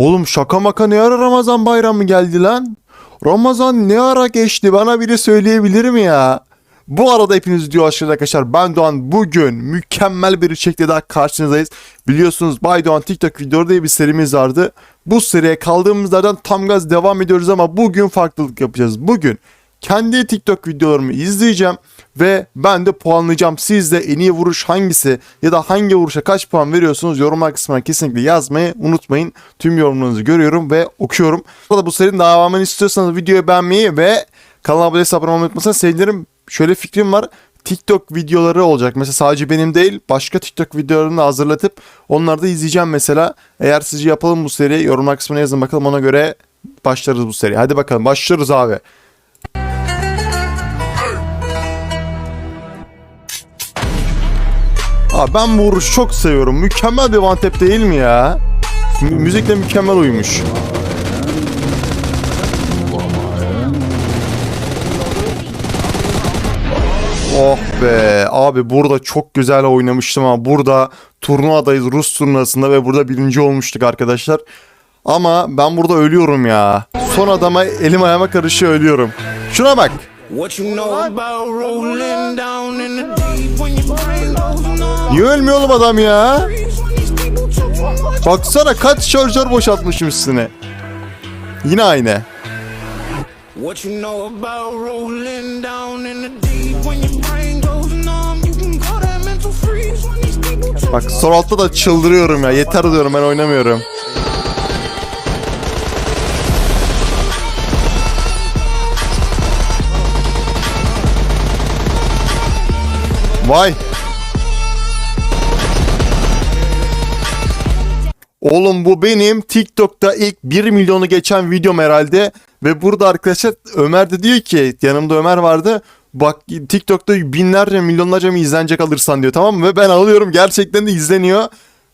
Oğlum şaka maka ne ara Ramazan bayramı geldi lan? Ramazan ne ara geçti bana biri söyleyebilir mi ya? Bu arada hepiniz diyor arkadaşlar. Ben Doğan bugün mükemmel bir içerikle daha karşınızdayız. Biliyorsunuz Bay Doğan TikTok videoları diye bir serimiz vardı. Bu seriye kaldığımız yerden tam gaz devam ediyoruz ama bugün farklılık yapacağız. Bugün kendi TikTok videolarımı izleyeceğim ve ben de puanlayacağım. Siz de en iyi vuruş hangisi ya da hangi vuruşa kaç puan veriyorsunuz yorumlar kısmına kesinlikle yazmayı unutmayın. Tüm yorumlarınızı görüyorum ve okuyorum. Bu arada bu serinin devamını istiyorsanız videoyu beğenmeyi ve kanala abone abone olmayı unutmasanız sevinirim. Şöyle fikrim var. TikTok videoları olacak. Mesela sadece benim değil başka TikTok videolarını da hazırlatıp onları da izleyeceğim mesela. Eğer sizce yapalım bu seriyi yorumlar kısmına yazın bakalım ona göre başlarız bu seriye. Hadi bakalım başlıyoruz abi. Abi ben bu vuruşu çok seviyorum. Mükemmel bir one tap değil mi ya? Mü- müzikle mükemmel uymuş. Oh be abi burada çok güzel oynamıştım ama burada turnuvadayız Rus turnuvasında ve burada birinci olmuştuk arkadaşlar. Ama ben burada ölüyorum ya. Son adama elim ayağıma karışıyor ölüyorum. Şuna bak. What you know about Niye ölmüyor oğlum adam ya? Baksana kaç şarjör boşaltmışım üstüne. Yine aynı. What you know about rolling down in the deep when your brain goes numb? You can call that mental freeze when these people talk Bak sol altta da çıldırıyorum ya. Yeter diyorum ben oynamıyorum. Vay. Oğlum bu benim TikTok'ta ilk 1 milyonu geçen videom herhalde. Ve burada arkadaşlar Ömer de diyor ki yanımda Ömer vardı. Bak TikTok'ta binlerce milyonlarca mı izlenecek alırsan diyor tamam mı? Ve ben alıyorum gerçekten de izleniyor.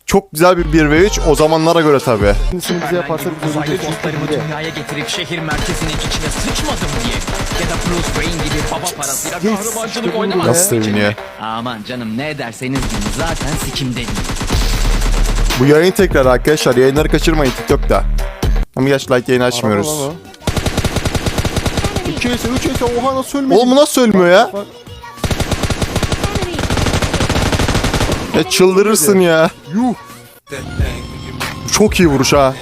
Çok güzel bir 1v3 o zamanlara göre tabi. Bize yaparsak biz Uzaylı dostlarımı dünyaya getirip şehir merkezinin içine sıçmadım diye. Ya da Bruce Wayne gibi baba parasıyla kahramançılık oynamak Nasıl seviniyor? Aman canım ne ederseniz deyin zaten sikimde değil. Bu yayın tekrar arkadaşlar yayınları kaçırmayın TikTok'ta. Ama gerçi like yayını açmıyoruz. Araba o. 2 ese 3 ese oha nasıl ölmedi? Oğlum nasıl ölmüyor ya? Ya çıldırırsın ya. Yuh. Çok iyi vuruş ha.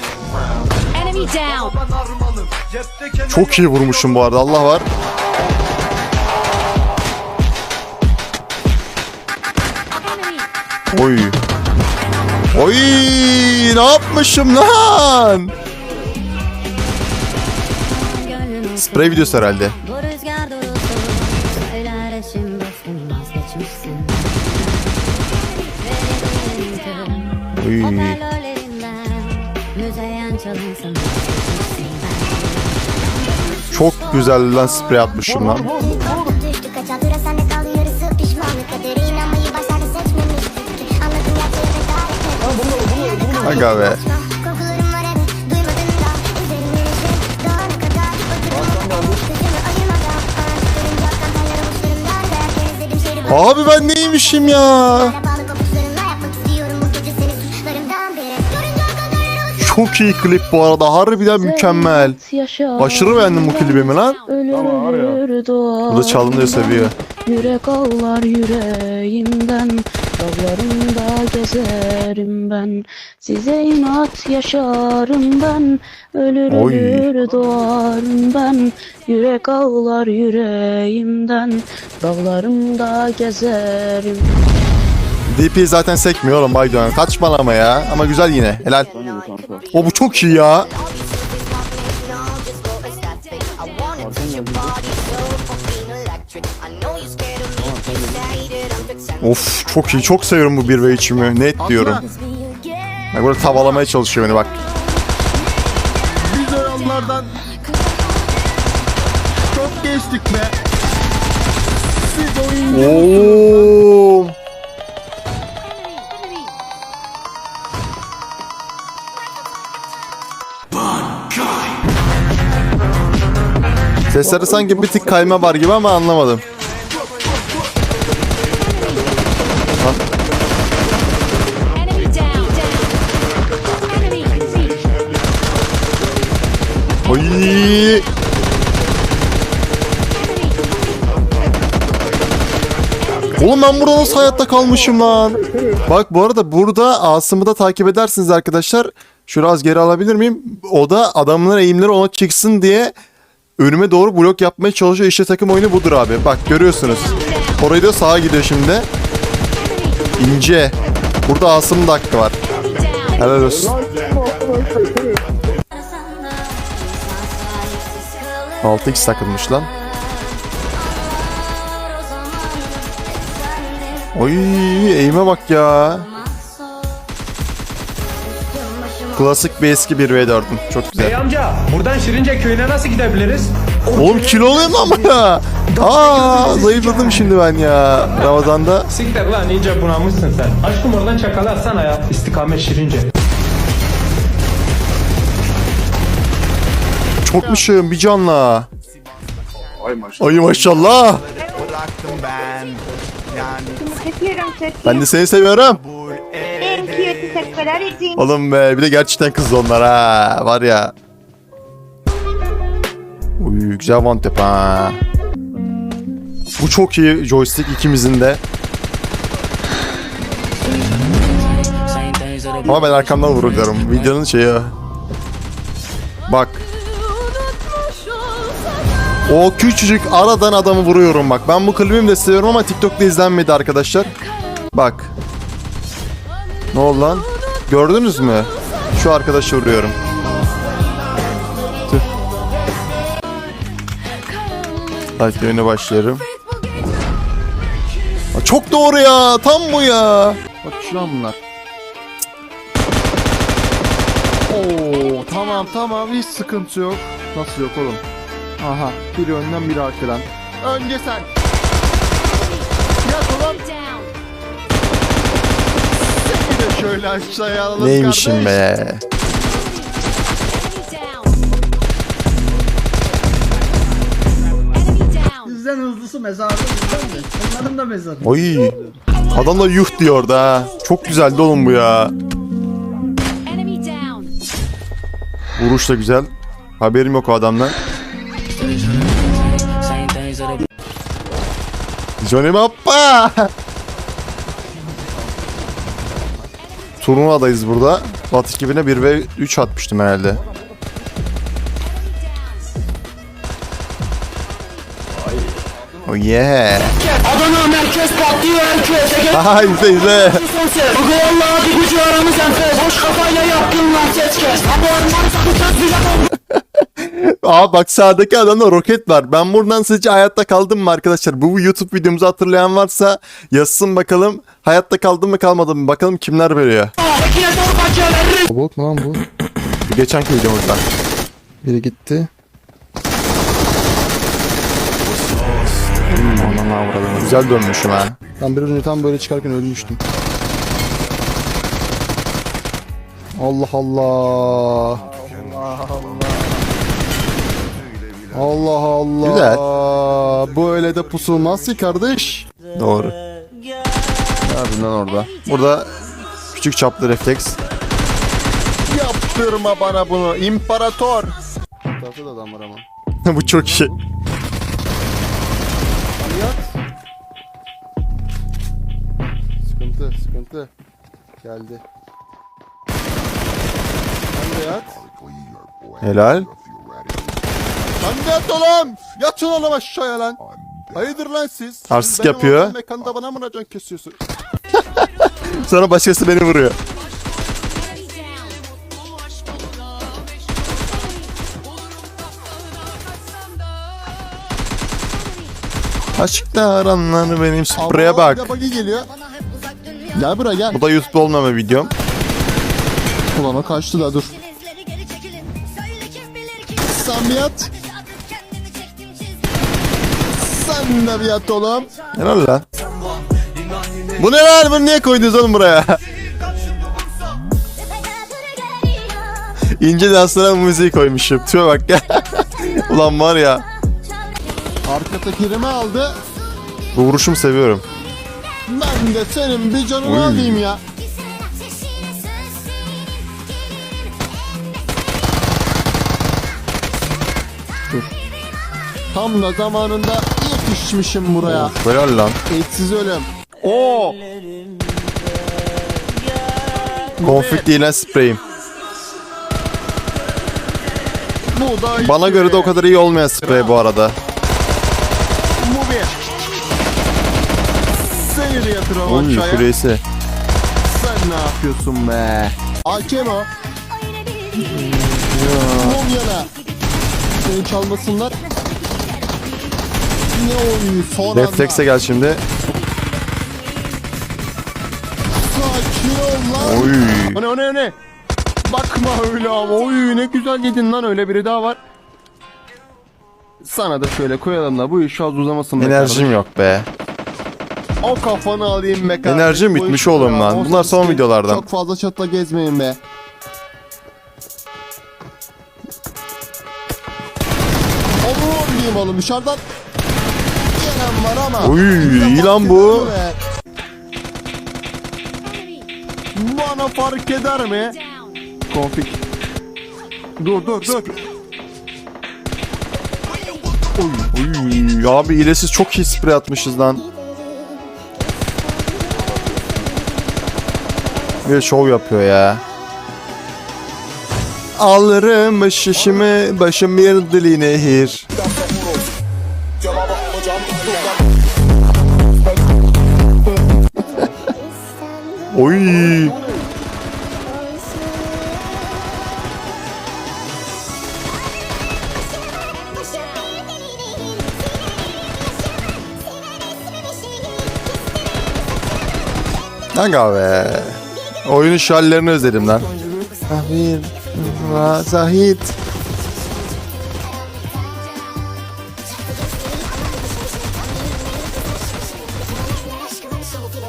Çok iyi vurmuşum bu arada Allah var. Enemy. Oy. Oy ne yapmışım lan? Sprey videosu herhalde. Oy. Çok güzel lan sprey atmışım lan. Seni suçlarımdan biri Görünce arkadan avuç Çok iyi klip bu arada. Harbiden mükemmel. Aşırı beğendim bu klibimi lan. Bu da çalın diye seviyor. Yürek ağlar yüreğimden Dağlarımda gezerim ben Size inat yaşarım ben Ölür Oy. ölür doğarım ben Yürek ağlar yüreğimden Dağlarımda gezerim DP zaten sekmiyor oğlum Baydoğan. Kaçmalama ya. Ama güzel yine. Helal. O bu çok iyi ya. Of çok iyi. Çok seviyorum bu 1 ve 3'ümü. Net diyorum. Bak burada tavalamaya çalışıyor beni bak. Biz o yollardan çok geçtik be. Siz. Oo. Sesleri sanki bir tık kayma var gibi ama anlamadım. Oğlum ben burada nasıl hayatta kalmışım lan? Bak bu arada burada Asım'ı da takip edersiniz arkadaşlar. Şunu az geri alabilir miyim? O da adamların eğimleri ona çıksın diye önüme doğru blok yapmaya çalışıyor. İşte takım oyunu budur abi. Bak görüyorsunuz. Orayı da sağa gidiyor şimdi. İnce. Burada Asım'ın da hakkı var. Helal olsun. 6x takılmış lan. Oy eğime bak ya. Klasik bir eski 1v4'üm. Çok güzel. Bey amca buradan Şirince köyüne nasıl gidebiliriz? Oğlum kiloluyum ama ya. Aa zayıfladım şimdi ben ya. Ramazan'da. Siktir lan iyice bunamışsın sen. Aşkım oradan çakalı atsana ya. İstikamet Şirince. Çokmuşum bir canla. Ay maşallah. Bıraktım ben. Yani Seviyorum seni. Ben de seni seviyorum. Oğlum be bir de gerçekten kız onlar ha. Var ya. Uy güzel one tap ha. Bu çok iyi joystick ikimizin de. Ama ben arkamdan vuruluyorum. Videonun şeyi. O küçücük aradan adamı vuruyorum bak. Ben bu klibimi de seviyorum ama TikTok'ta izlenmedi arkadaşlar. Bak. Ne oldu lan? Gördünüz mü? Şu arkadaşı vuruyorum. Tüh. Hadi yöne başlıyorum. Aa, Çok doğru ya. Tam bu ya. Bak şu an bunlar. Oo tamam tamam hiç sıkıntı yok. Nasıl yok oğlum? Aha biri önden biri arkadan. Önce sen. Yat ulan. Bir de şöyle aşağıya alalım Neymişim be. Enemy down. Bizden hızlısı mezarda bizden. Onların da mezarı. Oy. Adam da yuh diyor orada ha. Çok güzeldi oğlum bu ya. Vuruş da güzel. Haberim yok o adamdan. Johnny Mappa. Turnuvadayız burada. Batı ekibine 1 ve 3 atmıştım herhalde. Oh yeah. Adana merkez patlıyor herkes. Aha izle izle. Bugün vallahi bir gücü aramız enfes. Boş kafayla yaptın lan ses kes. Abi orman sakın sıcak Aa bak sağdaki adamda roket var. Ben buradan sizce hayatta kaldım mı arkadaşlar? Bu YouTube videomuzu hatırlayan varsa yazsın bakalım. Hayatta kaldım mı kalmadım mı? Bakalım kimler veriyor. Robot mu lan bu? Geçenki videomuzdan. Biri gitti. Hmm, anam avradım. Güzel dönmüşüm ha. Ben biraz önce tam böyle çıkarken ölmüştüm. Allah Allah. Allah Allah. Güzel. Bu öyle de pusulmaz ki kardeş. Doğru. Nereden orada? Burada küçük çaplı refleks. Yaptırma bana bunu imparator. Tarafta da adam var ama. Bu çok iyi. Sıkıntı, sıkıntı. Geldi. Sen de yat. Helal. De yat oğlum. Yatın oğlum aşağıya lan. Hayırdır lan siz? Siz Artistik benim yapıyor. Mekanda bana mı racon kesiyorsun? Sonra başkası beni vuruyor. Enemy down. Aşklar anlar benim spreye bak. geliyor. Gel buraya gel. Bu da YouTube'da olmama videom. Ulan o kaçtı da dur. Sen de bir yat oğlum. Helal lan. Bu ne lan? Bunu niye koydunuz oğlum buraya? İnce danslara bu müziği koymuşum. Tüye bak ya. Ulan var ya. Arka tekerimi aldı. Bu vuruşumu seviyorum. Ben de senin bir canını Oy. alayım ya. şükür. Tam da zamanında yetişmişim buraya. Helal lan. Etsiz ölüm. Oo! Konfit iğne spreyim. Bu da Bana göre de o kadar iyi olmayan sprey bu arada. Bu bir. Seni de yatıralım Oy aşağıya. kulesi. Sen ne yapıyorsun be? Hakem o. Mum yana. Seni çalmasınlar. Ne oyunu son anda. Reflekse gel şimdi. Sakin ol lan. Oy. O ne o ne o ne? Bakma öyle ama. Oy ne güzel yedin lan öyle biri daha var. Sana da şöyle koyalım da bu iş az uzamasın be Enerjim kardeşim. yok be. O kafanı alayım be kardeşim. Enerjim Bu bitmiş iş oğlum ya. lan. Bunlar son videolardan. Çok fazla çatla gezmeyin be. Olur diyeyim oğlum dışarıdan. Bize iyi lan bu. Bana fark eder mi? Down. Konfik. Dur dur dur. Oy abi ilesiz çok iyi sprey atmışız lan. Bir şov yapıyor ya. Alırım şişimi başım bir dili nehir. Oy. Aga be. Oyunun şallerini özledim lan. Zahir. Zahit.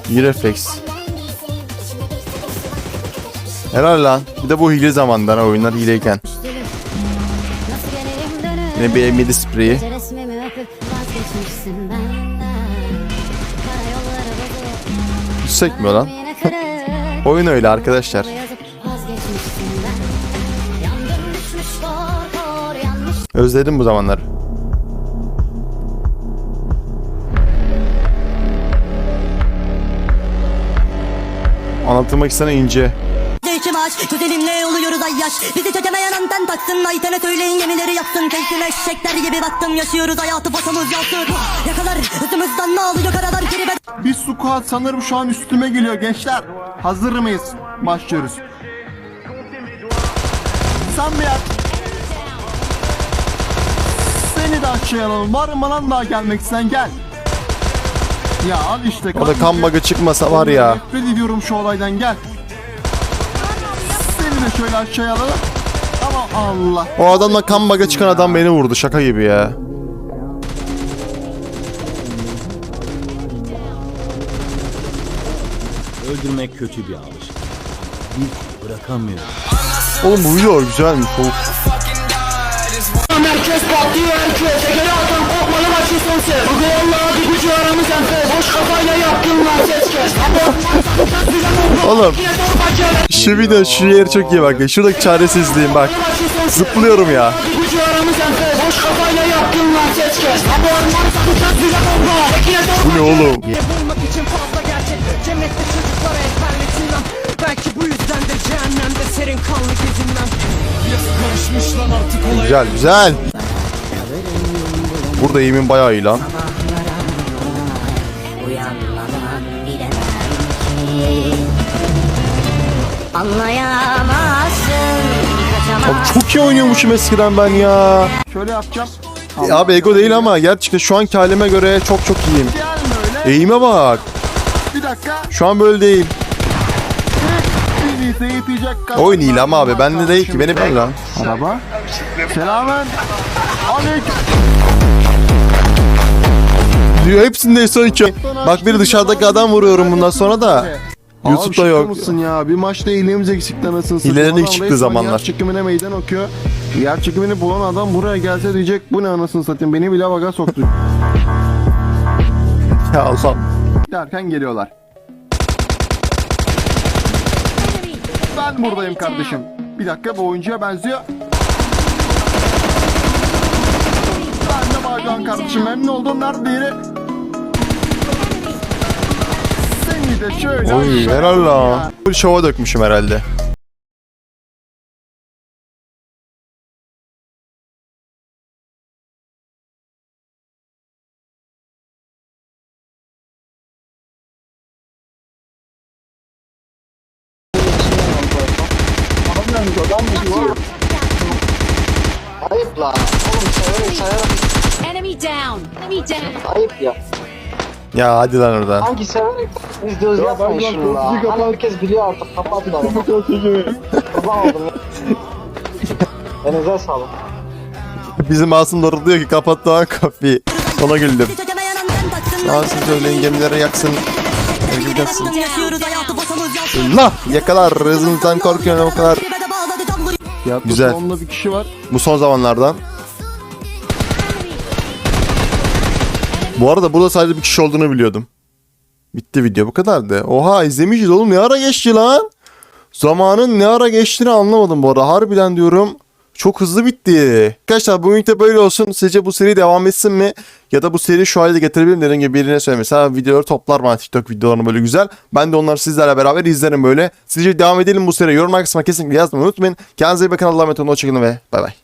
İyi refleks. Helal lan. Bir de bu hile zamandan oyunlar hileyken. Yine bir M7 spreyi. Hiç sekmiyor lan. Oyun öyle arkadaşlar. Özledim bu zamanları. Anlatılmak istenen ince. Aç güzelimle oluyoruz ay yaş Bizi çekemeyen anten taksın Aytene söyleyin gemileri yapsın Keyfime eşekler gibi baktım Yaşıyoruz hayatı fotomuz yansın Yakalar hızımızdan ne alıyor karalar geri be Bir squad sanırım şu an üstüme geliyor gençler. Hazır mıyız? Başlıyoruz. Sen bir yer. Seni de alalım. Var mı lan daha gelmek isteyen gel. Ya al işte. O da kan bagı çıkmasa var ya. Nefret ediyorum şu olaydan gel. Şöyle aşağıya alalım. Ama Allah. O adamla kan baga çıkan adam beni vurdu şaka gibi ya. Öldürmek kötü bir alışkanlık. Bir bırakamıyorum. Oğlum bu video güzelmiş. Of. Merkez patlıyor herkes Egeli atan korkmalı maçı sensin Bugün Allah'a bir gücü aramız enfes Boş kafayla yaptın lan ses kes Oğlum şu video şu yer çok iyi bak. Şuradaki çaresizliğim bak. Zıplıyorum ya. Gücü aramız enfes Boş kafayla yaptın lan ses kes Bu ne oğlum? Güzel güzel. Burada eğimin bayağı iyi lan. Abi çok iyi oynuyormuşum eskiden ben ya. Şöyle yapacağım. E Abi ego değil ama gerçekten şu anki halime göre çok çok iyiyim. Eğime bak. Bir dakika. Şu an böyle değil. Bizi yetecek kadar. Oyun iyi ama abi. Bende değil ki. Beni ben lan. Araba. Selamen. Aleyküm. Diyor hepsinde son iki. Bak bir dışarıdaki adam vuruyorum bundan sonra da. YouTube'da Abi yok. mısın ya? Bir maçta iyiliğimiz eksikti anasını satayım. Hilelerin ilk çıktığı zamanlar. Yer çekimine meydan okuyor. Yer çekimini bulan adam buraya gelse diyecek bu ne anasını satayım beni bile baga soktu. Ya Allah. Derken geliyorlar. Ben buradayım kardeşim. Bir dakika bu oyuncuya benziyor. Merhaba Can kardeşim memnun oldum. Nerede yeri? Seni de şöyle Oy aşağı helal lan. şova dökmüşüm herhalde. Enemy down. Enemy down. Ayıp ya. Ya hadi lan oradan. Hangi severek izliyoruz yapmayın şunu la. Hani herkes biliyor artık kapat da. Kurban oldum ya. Elinize sağlık. Bizim Asım doğru diyor ki kapat lan kapıyı. Ona güldüm. Siz söyleyin gemileri yaksın. Yaksın. Yaksın Allah yakalar hızınızdan korkuyorum o kadar. Tiyatro Güzel. salonunda bir kişi var. Bu son zamanlardan. Bu arada burada sadece bir kişi olduğunu biliyordum. Bitti video bu kadardı. Oha izlemişiz oğlum ne ara geçti lan? Zamanın ne ara geçtiğini anlamadım bu arada. Harbiden diyorum çok hızlı bitti. Arkadaşlar bugün de böyle olsun. Sizce bu seri devam etsin mi? Ya da bu seri şu halde getirebilir mi? Dediğim gibi birine söyle. Mesela videoları toplar bana TikTok videolarını böyle güzel. Ben de onları sizlerle beraber izlerim böyle. Sizce devam edelim bu seri. Yorum kısmına kesinlikle yazmayı unutmayın. Kendinize iyi bakın. Allah'a emanet olun. Hoşçakalın ve bay bay.